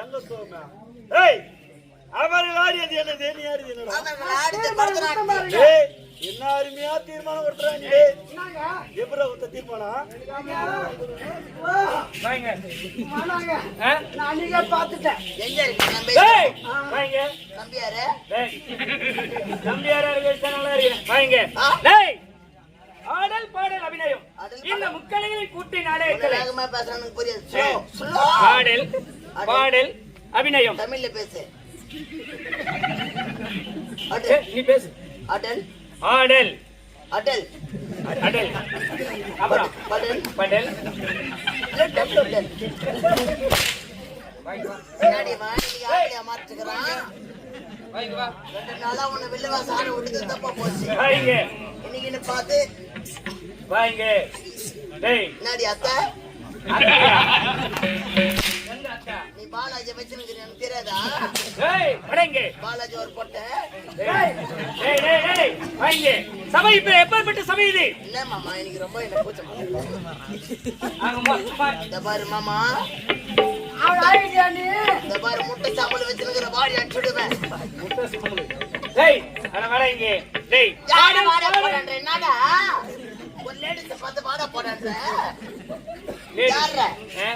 எங்க சோமா ஏய் அவர்கள் ஆடியது என்னது? நீ ஆடியது என்னடா? ஏய் என்ன அருமையா தீர்மானம் கொடுத்துறா நீ எப்படி ஒருத்த தீர்மானம்? வாங்க. ஆனாங்க. ஆ? நான் அன்னைக்கே பார்த்துட்டேன். எங்க இருக்கு டேய் நம்பியாரா இருக்கு நல்லா இருக்கு வாங்க. ஆடல் பாடல் அபிநயம். இந்த பாடல். முக்கணிகளை கூட்டி ஸ்லோ பாடல் பாடல் அபிநயம். தமிழ்ல பேசு. நீ பேசு. அடல். ஆடல். அடல். அடல். அப்புறம்? படல். படல். பின்னாடி வாடி ஆடியா மாத்துக்கிறான் வாங்க ரெண்டு நாளா உன்னை வெளில சாணி விட்டு தப்பா போச்சு. வாங்க இன்னைக்கு பார்த்து வாங்க. டேய். என்னடி அத்தை? நீ பாலாஜி வச்சுன்னு எனக்கு தெரியாதா? டேய் பாலாஜி ஒரு பொட்டை டேய் டேய் டேய் டேய். வாங்க. சபை இப்ப எப்பேற்பட்ட சபை இது. என்ன மாமா எனக்கு ரொம்ப என்ன இந்த பாரு மாமா. அவன் ஆயிட்டியா நீ? இந்த பாரு முட்டை சாம்பல் வச்சுருக்கிற வாடி அடிச்சுடுவேன் டேய் அட டேய் யார என்னடா? லேடிஸ் பார்த்து. யார ஆ?